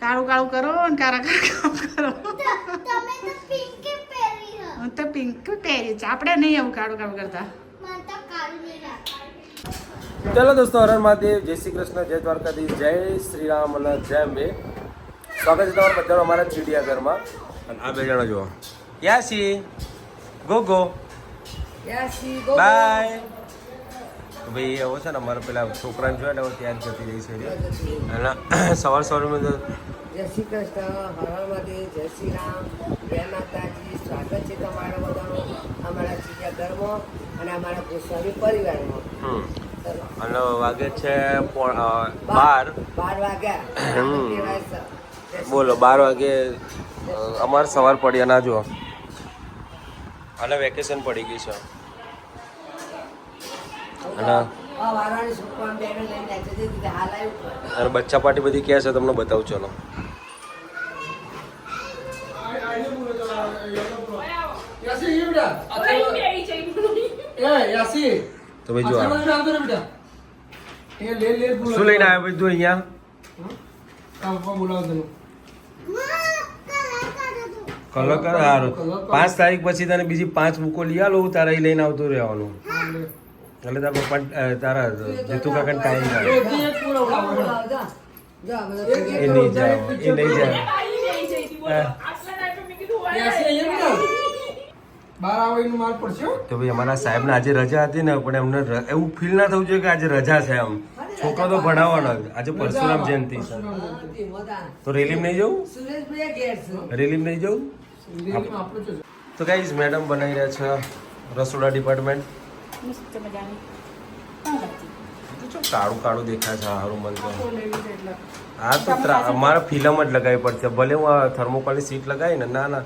કાળું કાળું કરો ને કારા કાળું કરો. તો પિંક પહેરી હું. તો પિંક પહેરી છે. આપણે નહીં આવું કાળું કાળું કરતા. મને તો કાળું નહીં લાગે ચાલો દોસ્તો હરણ મહાદેવ જય શ્રી કૃષ્ણ જય દ્વારકાધીશ જય શ્રી રામ અને જય અંબે. સ્વાગત છે તમારા બધાનું અમારા ચીડિયાઘરમાં અને આ બે જણા જુઓ. યાસી ગો ગો બાય. ભાઈ એવો છે ને અમારા પેલા છોકરાને જોયા ને ત્યાં જ જતી રહી છે અને સવાર સવારમાં તો જય શ્રી કૃષ્ણ હર મહાદેવ જય શ્રી રામ. જય માતાજી સ્વાગત છે તમારા બધાનું અમારા ચીજા ઘરમાં અને અમારા ગોસ્વામી પરિવારમાં. અને વાગે છે બાર. બાર વાગ્યા. બોલો બાર વાગે અમારે સવાર પડી ના જુઓ. અને વેકેશન પડી ગઈ છે અને આ વારાણી છોકરાને બેને લઈને જાય છે જે રીતે હાલ આવ્યું અને બચ્ચા પાર્ટી બધી ક્યાં છે તમને બતાવું ચલો. તો ભાઈ જો શું લઈને આવ્યો ભાઈ તું અહીંયા? કલર કર સારું પાંચ તારીખ પછી તને બીજી પાંચ બુકો લઈ આલો તારે લઈને આવતું રહેવાનું. એટલે તારા પપ્પા તારા જીતુ કાકા ટાઈમ થાય જા, જા, એ નહીં જાય એ નહીં જાય. પડશે તો ભાઈ અમારા સાહેબને આજે રજા હતી ને પણ એમને એવું ફીલ ના થવું જોઈએ કે આજે રજા છે એમ છોકરો તો ભણાવવાનો આજે પરશુરામ જયંતિ છે. તો રેલીમ નહીં જવું? રેલીમ નહીં જવું. તો ગાઈઝ મેડમ બનાવી રહ્યા છે રસોડા ડિપાર્ટમેન્ટ મસ્ત મજાની. તો કાળું કાળું દેખાય છે હારું મન તો. તો હા તો અમારે ફિલ્મ જ લગાવી પડશે. ભલે હું આ થર્મોકોલની સીટ લગાવી ને ના ના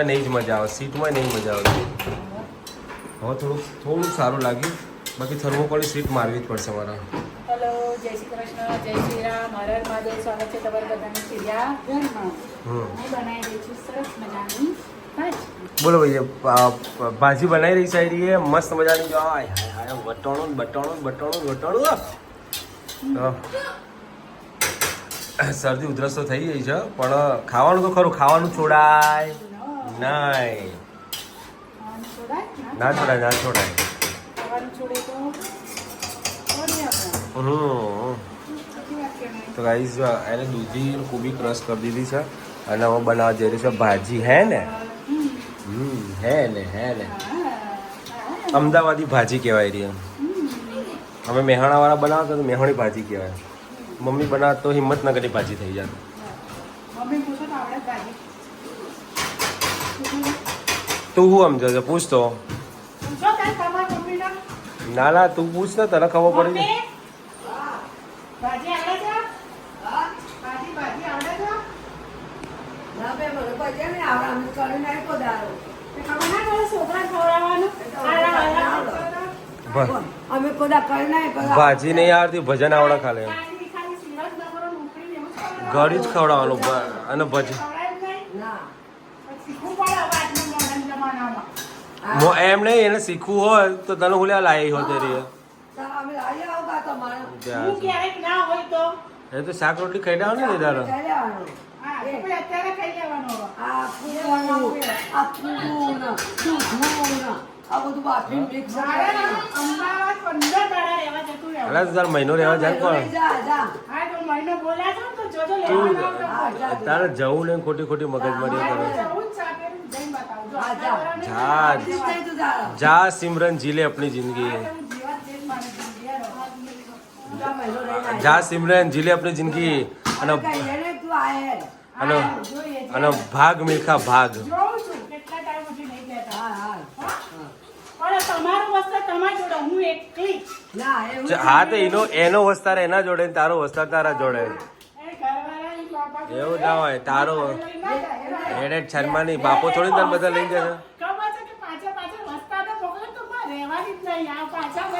એ નહીં જ મજા આવે. સીટમાં નહીં મજા આવે હવે થોડુંક થોડુંક સારું લાગ્યું. બાકી થર્મોકોલની સીટ મારવી જ પડશે મારા. હેલો જય શ્રી કૃષ્ણ જય શ્રી રામ. હર હર મહાદેવ. સ્વાગત છે તમારા બધાનું. સિરિયા ઘરમાં. હું બનાવી રહી છું સરસ મજાની. બોલો ભાઈ ભાજી બનાવી રહી છે એ મસ્ત મજાની જો, આય, હાય હાય, વટાણું બટાણું બટાણું. તો, શરદી ઉધરસ તો થઈ ગઈ છે, પણ ખાવાનું તો ખરું, ખાવાનું છોડાય નહીં. ના છોડાય ના છોડાય. હમ. તો ગાઈઝ એને દૂધી કોબી ક્રશ કરી દીધી છે, અને હવે બનાવવા જઈ રહી છે ભાજી, હે ને? હમ હે ને હે ને. અમદાવાદી ભાજી કહેવાય રહી અમે મહેણાવાળા બનાવતા તો મેહાણી ભાજી કહેવાય. મમ્મી બનાવત તો હિંમતનગરની ભાજી થઈ જાય. તો શું સમજો છો પૂછ તો પૂછો તાર તમારા મમ્મીના. ના ના તું પૂછ ને તને ખબર પડી મમ્મી ભાજી આવડે છે ભાજી ભાજી આવડે છે ના બે મને દારૂ ખબર ના પડે છોકરા ખવડાવવાનું? અમે કોદા ભાજી નહીં આવડતી ભજન આવડે ખાલી. ઘડી જ ખવડાવવાનું અને ભજ. ખવડાય જ નહીં. ના. પછી શીખવું પડે હવે આજના modern જમાનામાં. મો- એમ નહીં એને શીખવું હોય તો તને હું લાવી આવતા હોય તો? એ તો શાક રોટલી ખાઈ ને તારે. પછી અત્યારે ખાઈ લેવાનું. આ ફૂલું આ ફૂલું ને દૂધનું ને આ બધું બાફીને મિક્સ મારે ના અમદાવાદ પંદર દાડા રહેવા જતું રહેવું. અલા તાર મહિનો રહેવા જાય કોણ પણ. જા જા. હા, તો મહિનો બોલ્યા છો તો જોજો હોય. તારે જવું ને ખોટી ખોટી મગજમારી કરે. જવું જ સિમરન જીલે આપણી જિંદગી. જ મારી સિમરન જીલે આપણી જિંદગી. અને અને અને ભાગ મિલ્ખા ભાગ. હા હા હા? પણ તમારું વસ્ત્ર તમારી જોડે હું એકલી. ના એવું ચ- હા તો એનો એનો વસ્તાર એના જોડે ને તારો વસ્તાર તારા જોડે. એવું ના હોય તારો ના. એને શર્માની બાપો થોડી તાર બધા લઈ જશે.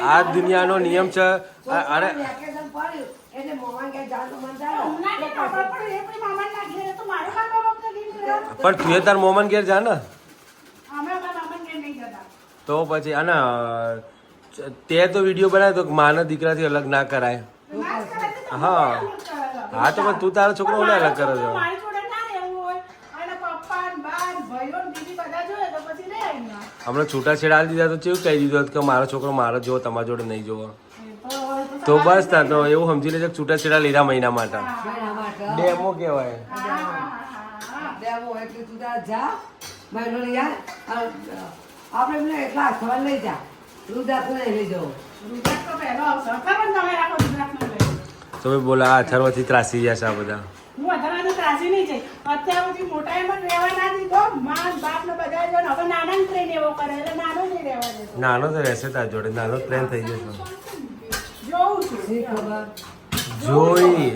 આ. દુનિયાનો નિયમ છે. અરે પણ તું તાર મોમન ઘેર જા ને. તો પછી આના તે તો વીડિયો બનાવ્યો તો કે માના દીકરાથી અલગ ના કરાય. હા. હા. તો પણ તું તારો છોકરો ઓલા અલગ કરો છો. અને હમણાં છૂટાછેડા આલી દીધા તો કેવું કહી દીધું હતું કે મારો છોકરો મારો જોવો તમારા જોડે નહીં જોવો. તો બસ તા તો એવું સમજી લેજો છૂટા છૂટાછેડા લીધા મહિના માટે. મહિના માટે. ડેમો કહેવાય. દેવો એટલે તું તાર જા. લઈ આ આપણે એમને એટલા અઠવાડ લઈ જા. નહીં લઈ ને તમે બોલા અથર્વથી ત્રાસી ગયા છે આ બધા. હું તો ત્રાસી નહીં જઈ અત્યાર સુધી મોટા એમ રહેવા ના દીધો. માન બાપ ને બધા જો હવે નાના ને ટ્રેન એવો કરે એટલે નાનો નહીં રહેવા દેતો. નાનો તો રહેશે તાર જોડે. નાનો ટ્રેન થઈ જશે જોઉં છું. જોઈ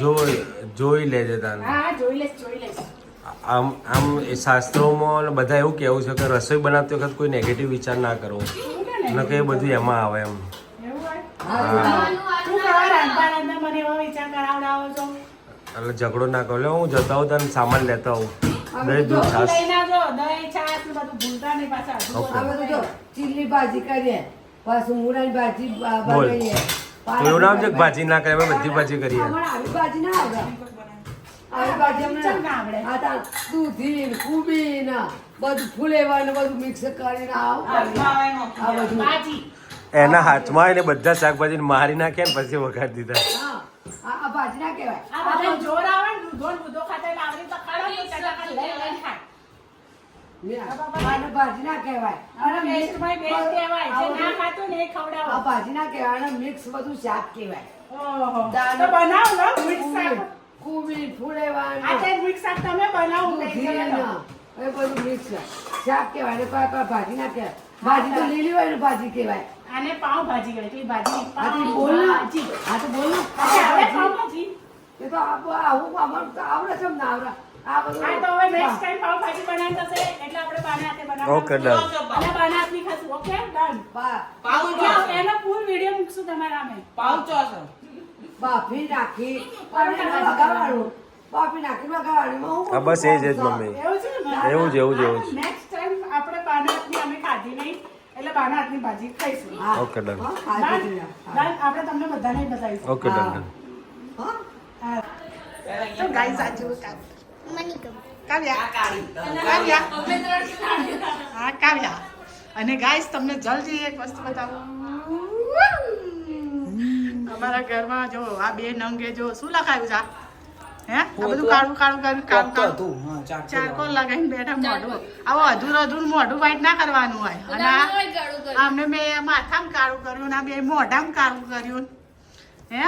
જોઈ જોઈ લેજે તાને હા જોઈ લેશ જોઈ લેશ આમ આમ એ શાસ્ત્રોમાં બધા એવું કહેવું છે કે રસોઈ બનાવતી વખત કોઈ નેગેટિવ વિચાર ના કરો. ન કે એ બધું એમાં આવે એમ. એટલે ઝઘડો ના કરો. લે હું જતા આવું તને સામાન લેતા આવું. દહીં દૂધ જો ચીલી ભાજી કરીએ. પાછું મૂળાની ભાજી બોલ. બનાવીએ. એવું નામ છે કે ભાજી. ના કરે બધી ભાજી કરીએ. ભાજી ના આવડે આવી. દૂધી કુબી ને બધું ફુલેવા ને બધું મિક્સ કરીને આ બધું એના હાથમાં એને બધા શાકભાજી મારી નાખ્યા ને પછી વઘાર દીધા. આ આ ભાજી ના કહેવાય. આ બધા જોર આવે ને દૂધો ખાતા પકડો લઈ ખાય. ભાજી ના મિક્સ બધું શાક કહેવાય. બનાવ શાક. કુબી ફૂલેવાનું આ તે મિક્સ શાક તમે બનાવો. એ બધું મિક્સ શાક કહેવાય ને કોઈ ભાજી ના કહેવાય ભાજી તો લીલી હોય ને ભાજી કહેવાય આને પાવ ભાજી કહેવાય. પેલી ભાજી પાવ બોલ ભાજી. આ તો બોલ ને હવે આ પાવ ભાજી. એ તો આ આવું અમારું તો આવડે છે ના આવડે આ બધું આ તો હવે નેક્સ્ટ ટાઈમ પાવ ભાજી બનાવી થશે, એટલે આપણે બાને હાથે બનાવવાનું. ઓકે, ડન અને બાને હાથની ખાશું, ઓકે? Done. બા- એનો ફૂલ વિડિયો મૂકશું તમારા સામે. બાફી નાખી અને વઘારવાનું બાફી નાખી એમાં હું હા બસ એ જ મમ્મી એવું છે ને? એવું જ, એવું જ, એવું જ. નેક્સ્ટ ટાઈમ આપણે બાના અમે ખાધી નહીં, એટલે બાના હાથની ભાજી ખાઈશું. ઓકે. હા? આપણે તમને બધાને બતાવીશું. ઓકે હા. ડન હા. હા. તો guys, આ જુઓ કાવ્યા. કાવ્યા. હા, કાવ્યા. અને ગાઈસ તમને જલ્દી એક વસ્તુ બતાવું અમારા ઘરમાં જો આ બે નંગે જો શું લખાયું છે આ? હે? આ બધું કાળું કાળું કાળું કાળું કાળું ચારકોલ લગાવીને બેઠા મોઢું. આવો અધૂર અધૂર મોઢું વાઈટ ના કરવાનું હોય. અને આ અમને મેં માથામાં કાળું કર્યું ને આ બે મોઢામાં કાળું કર્યું. હે?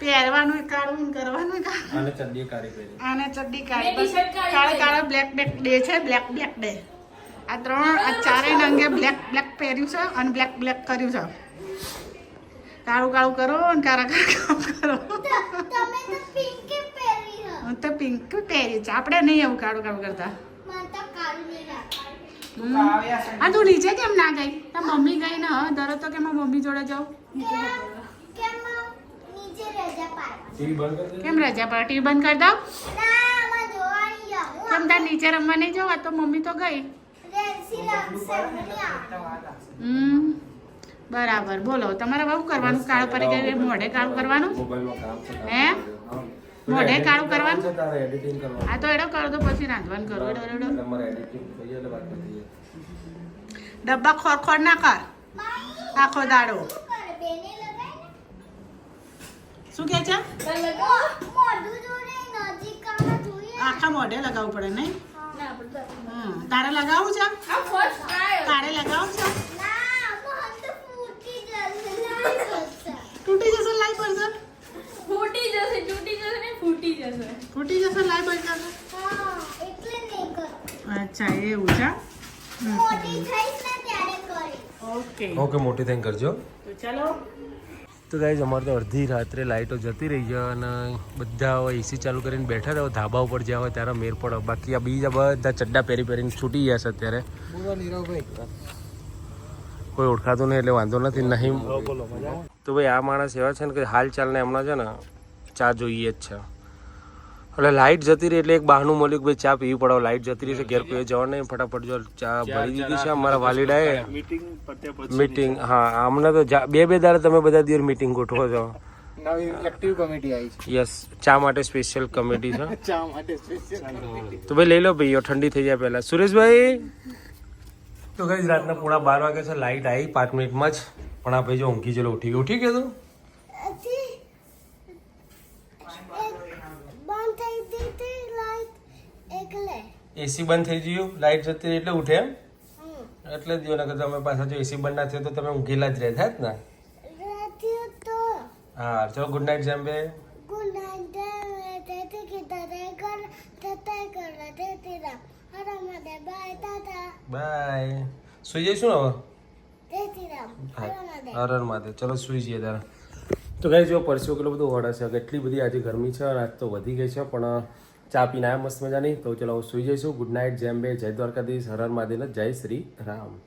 પહેરવાનું કાળું ને કરવાનું કાળું અને ચડ્ડી કાઢી કરી આને ચડ્ડી કાળી બસ કાળા કાળા બ્લેક બ્લેક ડે છે બ્લેક બ્લેક ડે આ ત્રણ આ ચારેય અંગે બ્લેક બ્લેક પહેર્યું છે અને બ્લેક બ્લેક કર્યું છે. કાળું કાળું કરો અને કારા કાળા કરો. હું તો પિંક પહેરી હ. હું તો છે. આપણે નહીં એવું કાળું કાળું કરતા. મને તો તું નીચે કેમ ના ગઈ? તાર મમ્મી ગઈ ને હા? દરરોજ તો કે મારા મમ્મી જોડે જાઉં? કેમ? કેમ રજા પાડવા? ટીવી બંધ કરી પર ટીવી બંધ કરી દઉં? કેમ તાર નીચે રમવા નહીં જવા? તો મમ્મી તો ગઈ. હું હમ. બરાબર બોલો તમારે બહુ કરવાનું કાળું પડી ગયું મોઢે કાળું કરવાનું? મોબાઈલમાં કામ છે હે? મોઢે કાળું કરવાનું છે તારે એડિટિંગ કરવાનું. આ તો એડો કરો તો પછી રાંધવાનું કરો એડો એડો ડબ્બા ખોર ખોર ના કર આખો દાડો શું કરે. બેને લગાય શું કે છે? આખા મોઢે લગાવવું પડે નહીં? તારે લગાવવું છે? તારે લગાવવું છે ના મોહન તો ફૂટી જશે લાઈ જશે તૂટી જશે લાઈ પડશે ફૂટી જશે તૂટી જશે ને ફૂટી જશે તૂટી જશે લાઈ પડશે હા એટલે નહીં કર અચ્છા એવું છે? મોટી થઈશ ને ત્યારે કરી ઓકે. ઓકે મોટી થઈને કરજો. તો ચલો. તો ગાઈઝ અમારે તો અડધી રાત્રે લાઇટો જતી રહી છે અને બધા હવે એસી ચાલુ કરીને બેઠા રહ્યા ધાબા ઉપર જ્યાં હોય ત્યારે મેર પડો. બાકી આ બીજા બધા ચડ્ડા પહેરી પહેરીને છૂટી ગયા છે અત્યારે. કોઈ ઓળખાતું નહીં એટલે વાંધો નથી નહીં. તો ભાઈ આ માણસ એવા છે ને કે હાલ ચાલને હમણાં છે ને ચા જોઈએ જ છે. એટલે લાઇટ જતી રહી એટલે એક બહાનું મળ્યું કે ભાઈ ચા પીવી પડે લાઇટ જતી રહી છે ઘેર કોઈ જવા નહીં. ફટાફટ જો ચા ભરી દીધી છે અમારા વાલીડાએ. મીટિંગ હા હમણાં તો બે બે દાડે તમે બધા દિવસ મીટિંગ ગોઠવો છો. એક્ટિવ કમિટી આવી છે. યસ ચા માટે સ્પેશિયલ કમિટી છે. ચા માટે સ્પેશિયલ તો ભાઈ લઈ લો ભાઈઓ ઠંડી થઈ જાય પહેલા. સુરેશભાઈ? તો રાતના પૂરા બાર વાગે છે લાઇટ આવી પાંચ મિનિટમાં જ. પણ આ ભાઈ જો ઊંઘી જેલો ઉઠી ગયો. ઉઠી ગયો તું હજી એક બંધ થઈ દીધી લાઈટ એકલે. એસી બંધ થઈ ગયું લાઈટ જતી રહી એટલે ઉઠે એમ? એટલે જ દિયો નકર તમે પાછા જો એસી બંધ ના થયો તો તમે ઊંઘેલા જ રહેતા જ ને? હા ચલો ગુડ નાઇટ જેમ્બે ગુડ નાઇટ હરા બાય સુઈ જઈશું ને હવે? હરર માટે. ચલો સુઈ જઈએ તારા. તો કઈ જો પરસ્યો કેટલો બધો વડે છે કેટલી બધી આજે ગરમી છે અને આજ તો વધી ગઈ છે પણ ચા પીને આવ્યા મસ્ત મજાની. તો ચલો હું સુઈ જઈશું. ગુડ નાઇટ જેમ બે જય દ્વારકાધીશ. હરર મહાદેવ જય શ્રી રામ.